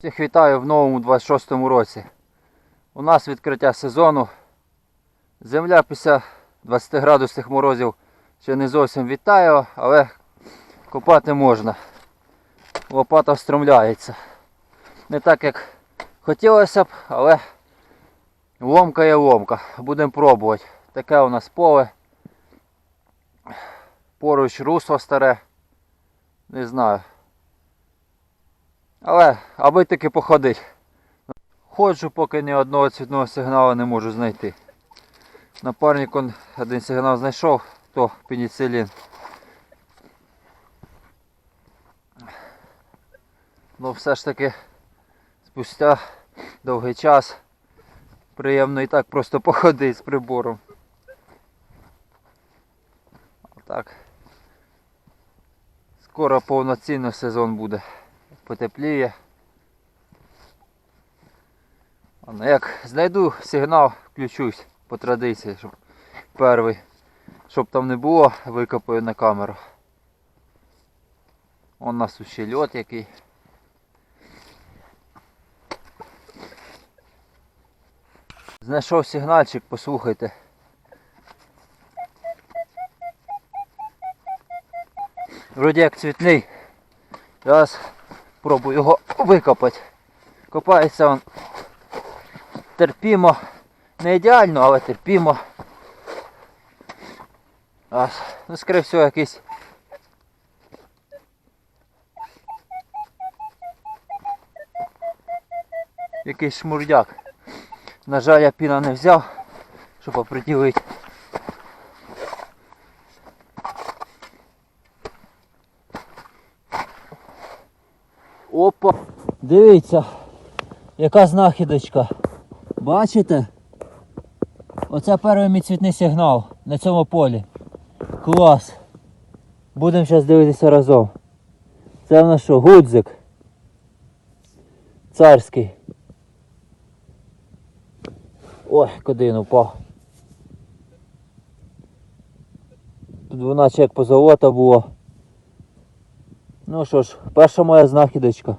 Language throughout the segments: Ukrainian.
Всіх вітаю в новому 26-му році. У нас відкриття сезону. Земля після 20 градусних морозів ще не зовсім вітає, але копати можна. Лопата встромляється. Не так як хотілося б, але ломка є ломка. Будемо пробувати. Таке у нас поле. Поруч русло старе. Не знаю. Але аби таки походить. Ходжу, поки ні одного цвітного сигналу не можу знайти. Напарник он один сигнал знайшов, то пеніцилін. Ну все ж таки спустя довгий час приємно і так просто походити з прибором. Так. Скоро повноцінно сезон буде потепліє. Ну, як знайду сигнал, включусь по традиції, щоб перший, щоб там не було, викопаю на камеру. Он у нас ще льот який. Знайшов сигнальчик, послухайте. Вроді як цвітний. Зараз пробую його викопати. Копається він терпімо. Не ідеально, але терпімо. Аж, ну, скоріше всього, якийсь. Якийсь шмурдяк. На жаль, я піна не взяв, щоб оприділити. Опа! Дивіться, яка знахідочка. Бачите? Оце перший мій цвітний сигнал на цьому полі. Клас. Будемо зараз дивитися разом. Це в нас що? Гудзик. Царський. Ой, куди він упав. Тут вона як позолота було. Ну що ж, перша моя знахідочка.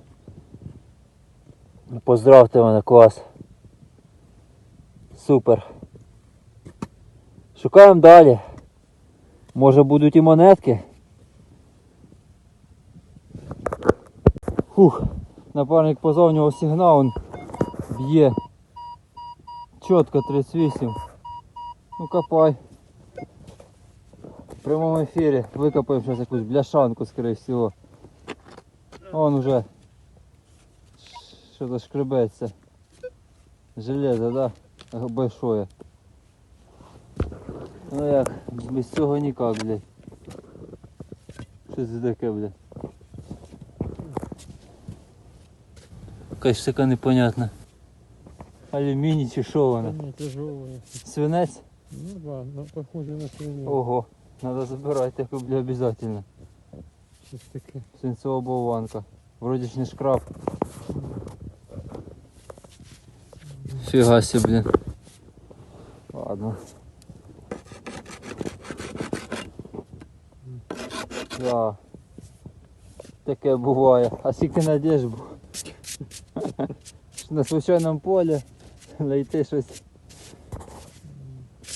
Поздравте мене, клас. Супер. Шукаємо далі. Може будуть і монетки. Фух, напарник позов нього сигнал, он б'є. Чітко 38. Ну копай. В прямому ефірі викопаємо зараз якусь бляшанку, скоріше всього. Вон уже что-то шкребется. Железо, да? Большое. Ну як, без цього ніяк, блядь. Що це таке, блядь? Якась така непонятна. Алюміній чи що воно? Не тяжелые. Свинець? Ну да, ну похоже на свинью. Ого, надо забирати таку, бля, обязательно. Щось таке. Свинцова болванка. Вроді ж не шкраб. Фіга себе, блін. Ладно. Да. Таке буває. А скільки надіж був. На случайному полі знайти щось.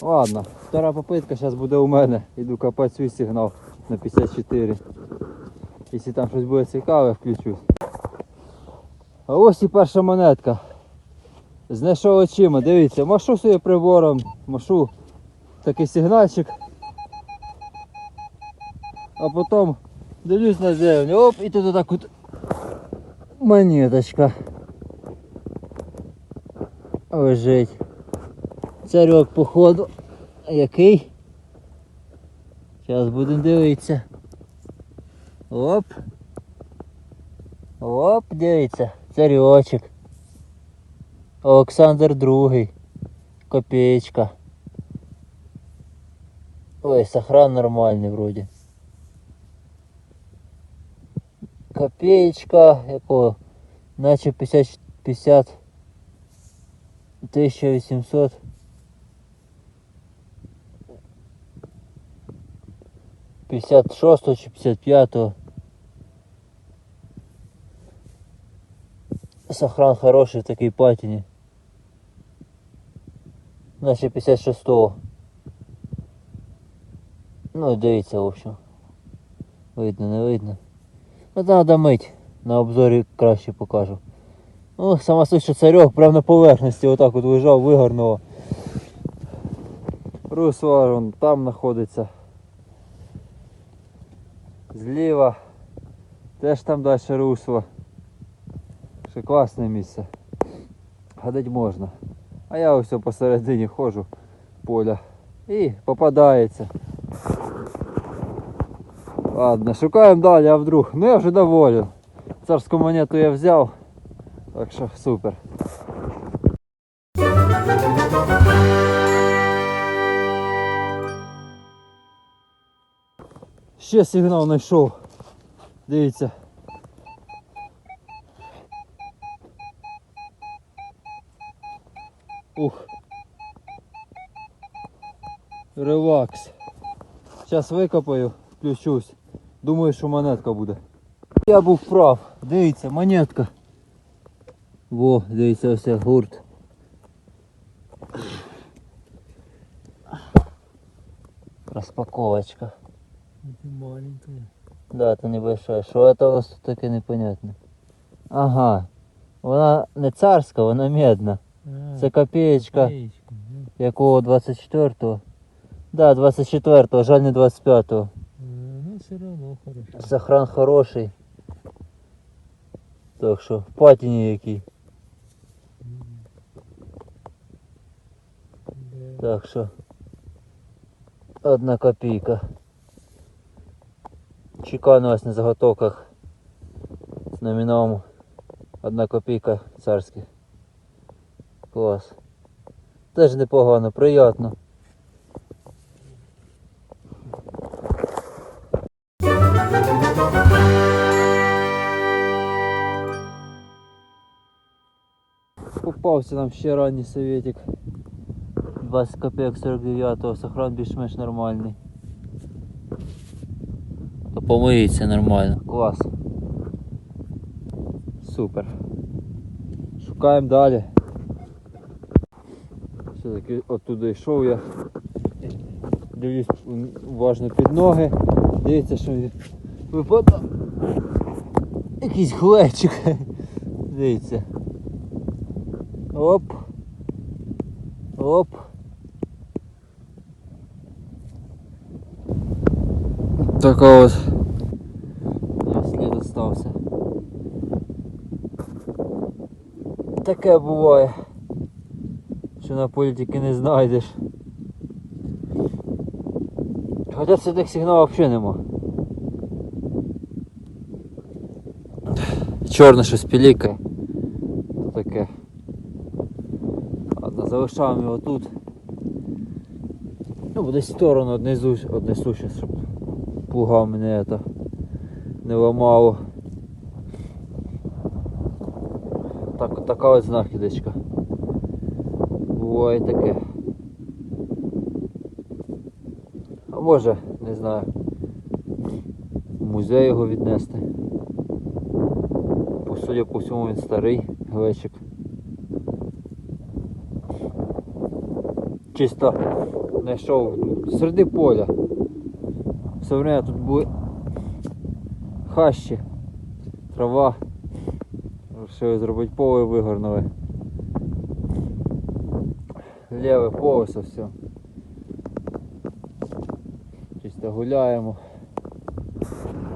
Ладно, втора попитка зараз буде у мене. Іду копати свій сигнал на 54. Якщо там щось буде цікаве, включусь. А ось і перша монетка. Знайшов очима, дивіться, машу собі прибором, машу такий сигнальчик. А потім дивлюсь на землю, оп, і тут отак от монеточка. Лежить. Царьок походу. Який? Зараз будемо дивитися. Оп. Оп, дивіться, царьочок. Олександр Другий. Копеечка. Ой, сохран нормальний вроді. Копеечка, якого? Наче 50, 50 1800 56 чи 55 Сохран хороший в такій патіні. Наче 56-го. Ну дивіться, в общем. Видно, не видно. Ну треба мить. На обзорі краще покажу. Ну, сама суть, що царьок прямо на поверхності отак от лежав вигорного. Русло вон там знаходиться. Зліва. Теж там далі русло. Ще класне місце. Ходить можна. А я ось посередині ходжу поля. І попадається. Ладно, шукаємо далі, а вдруг. Ну я вже доволен. Царську монету я взяв. Так що супер. Ще сигнал знайшов. Дивіться. Релакс. Зараз викопаю, включусь. Думаю, що монетка буде. Я був прав. Дивіться, монетка. Во, дивіться, ось гурт. Розпаковочка. Это маленькая. Да, это небольшая. Що це у нас тут таке непонятне? Ага. Вона не царська, вона медна. А, Це копеечка, якого 24-го. Да, 24-го, жаль не 25-го. Ну, все равно хорошо. Сохран хороший. Так що, в патіні який. Да. Так що. Одна копійка. Чеканилась на заготовках з номіналом. Одна копійка царських. Клас. Теж непогано, приємно. Попався нам ще ранній советик. 20 копійок 49-го, сохран більш-менш нормальний. То помиється нормально. Клас. Супер. Шукаємо далі. Все-таки оттуда йшов я. Дивлюсь уважно під ноги. Дивіться, що він випадав. Якийсь глечик. Дивіться. Оп. Оп. Така от. Я слід остався. Таке буває. Що на полі тільки не знайдеш. Хоча сидних сигналів взагалі нема. Чорне щось пілікає. Таке. Залишаємо його тут. Ну, десь в сторону однесу, однесу щас, щоб плуга мене это не ламало. Так, така от знахідочка. Буває таке. А може, не знаю, в музей його віднести. Судя по всьому він старий глечик. Чисто знайшов серед поля. Все время тут були хащі, трава. Вирішили зробити поле вигорнули. Ліве поле все. Чисто гуляємо.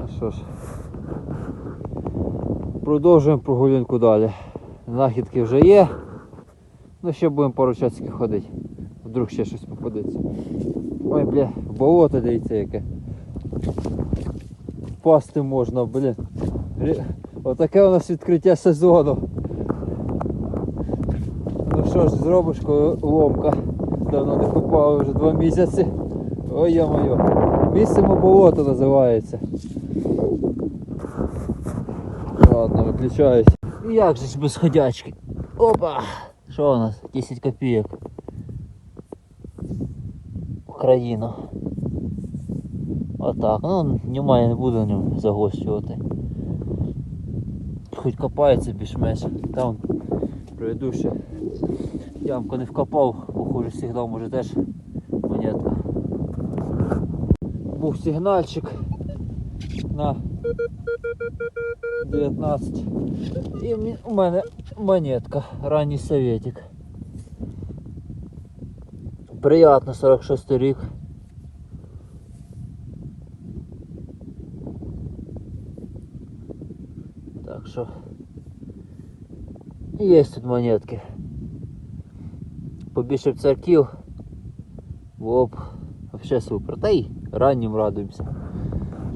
А що ж. Продовжуємо прогулянку далі. Знахідки вже є. Ну ще будемо пару часиків ходити. Вдруг ще щось попадеться. Ой, бля, болото дивіться яке. Впасти можна, блін. Отаке у нас відкриття сезону. Ну що ж, зробиш, коли ломка. Давно не купали вже два місяці. Ой я-моє. Місцемо болото називається. Ладно, виключаюсь. Як же ж без ходячки? Опа! Що у нас? 10 копійок. Україна. Отак. Ну, немає, не буду на ньому загострювати. хоч копається більш-менш. Там предыдуща ямку не вкопав, похоже сигнал може теж монетка. Був сигнальчик на 19. І у мене монетка, ранній советик. Приятно, 46 рік. Так що є тут монетки. Побільше було б взагалі супер. Та й раннім радуємося.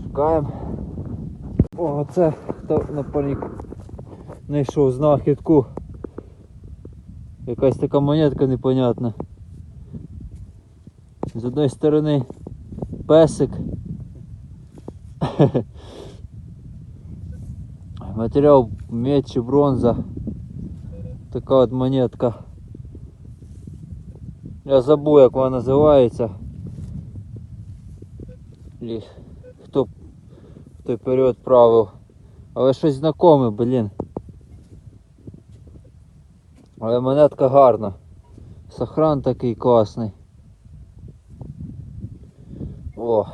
Шукаємо. О, це хто напарник знайшов знахідку. Якась така монетка непонятна. З одної сторони песик. Матеріал медь чи бронза. Така от монетка. Я забув як вона називається. І хто в той період правив. Але щось знакоме, блін. Але монетка гарна. Сохран такий класний. О!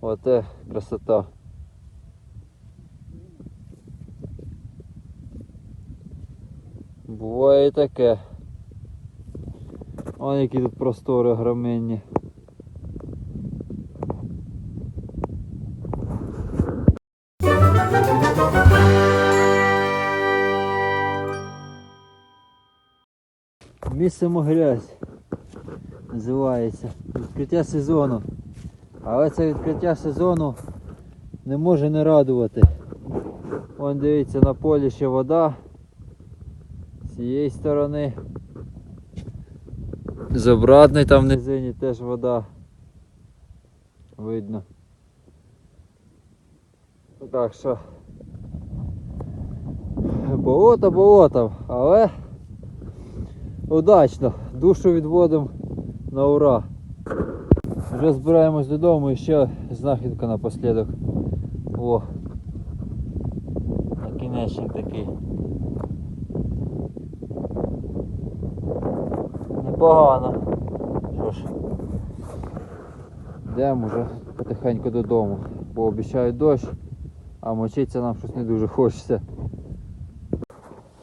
Оте красота. Буває і таке. Вон які тут простори громенні. Місимо грязь називається. Відкриття сезону. Але це відкриття сезону не може не радувати. Вон дивіться на полі ще вода. З цієї сторони. З обратної там в низині теж вода. Видно. Так що болото болото, але удачно. Душу відводимо на ура. Вже збираємось додому і ще знахідка напослідок. О. Накінечник такий. Непогано. Що ж. Йдемо вже потихеньку додому. Бо обіцяють дощ, а мочитися нам щось не дуже хочеться.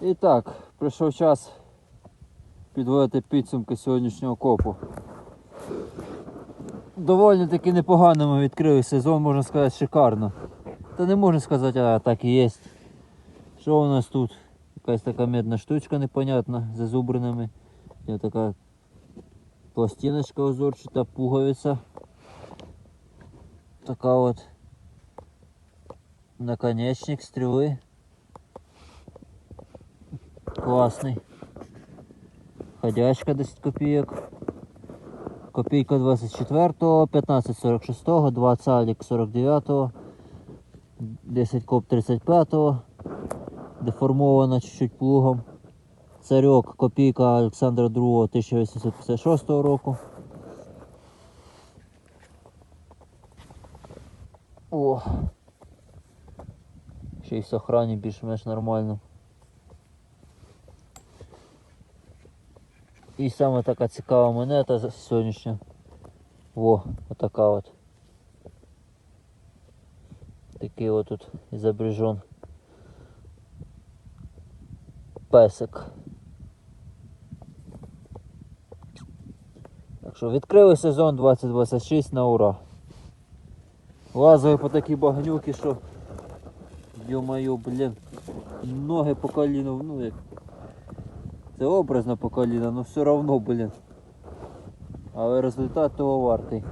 І так, прийшов час підводити підсумки сьогоднішнього копу. Доволі таки непогано ми відкрили сезон, можна сказати, шикарно. Та не можна сказати, а так і є. Що у нас тут? Якась така медна штучка непонятна, з зазубринами. Є така пластиночка узорчата, пуговиця. Така от наконечник стріли. Класний. Ходячка 10 копійок. Копійка 24-го, 1546-го, 2 цалік 49-го, 10 коп 35-го, деформована чуть-чуть плугом. Царьок, копійка Олександра II 1856 року. О! Ще й в сохрані більш-менш нормально. І саме така цікава монета сьогоднішня. Во, отака от. Такий от тут зображен песик. Так що відкрили сезон 2026 на ура. Лазили по такій багнюки, що Ё-моё, блін, ноги по коліну, ну як це образно по коліна, але все равно, блін. Але результат того вартий.